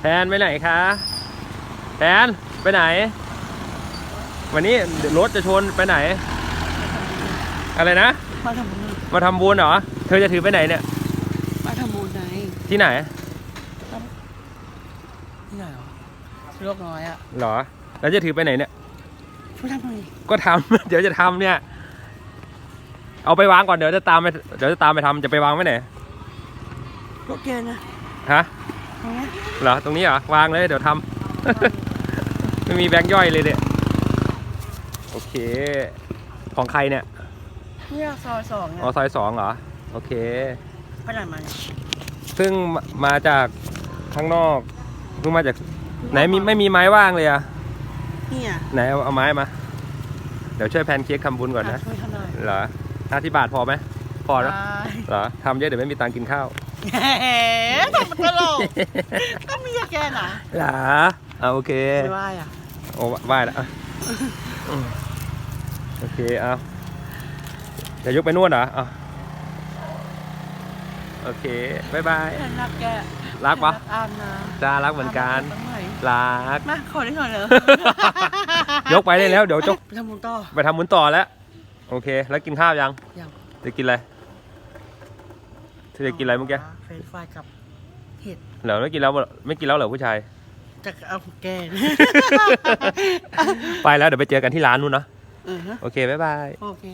แพนไปไหนคะแพนไปไหน วันนี้เดี๋ยวรถจะชนไปไหน อะไรนะ มาทำบุญมาทำบุญเหรอ เธอจะถือไปไหนเนี่ย มาทำบุญไหนที่ไหนที่ไหนหรอโลกน้อยอะเหรอ แล้วจะถือไปไหนเนี่ยช่วยทำหน่อยก็ทำ เดี๋ยวจะทำเนี่ย เอาไปวางก่อนเดี๋ยวจะตามไปเดี๋ยวจะตามไปทำจะไปวางไว้ไหนรถแกนะฮะ เอาไหมเหรอตรงนี้เหรอวางเลยเดี๋ยวทำ ไม่มีแบงค์ย่อยเลยเนี่ยโอเค ของใครเนี่ยเนี่ยซอยสองเนี่ยอ๋อซอยสองเหรอโอเคไปไหนมาเนี่ยซึ่งมามาจากข้างนอกเพิ่งมาจากไหนมีไม่มีไม้ว่างเลยอะเนี่ยไหนเอาเอาไม้มา เดี๋ยวช่วยแพนเค้กทำบุญก่อนนะช่วยทำหน่อยเหรอห้าสิบบาทพอไหมพ อแล้วได้เหรอทำเยอะเดี๋ยวไม่มีตังค์กินข้าวแหมทำมันตลกก็มีแกนะเหรอเอาโอเคไม่ว่าอะโอ้ไหวแล้วอะอืมโอเคเอาจะยกไปนวดเหรอเอาโอเคบายบายฉันรักแกรักปะฉันอาบน้ำจ้ารักเหมือนกันอาบำไหรักมาขอได้หน่อยเหรอยกไปได้แล้วเดี๋ยวจกไปทำบุญต่อไปทำบุญต่อแล้ว โอเค แล้วกินข้าวยังยังจะกินอะไร เธอจะกินอะไรเมื่อกี้ เฟรนช์ฟรายกับเห็ดเหรอไม่กินแล้วไม่กินแล้วเหรอผู้ชาย จะเอาของแกไปแล้วเดี๋ยวไปเจอกันที่ร้านนู้นเนอะเออฮะโอเคบ๊ายบาย โอเค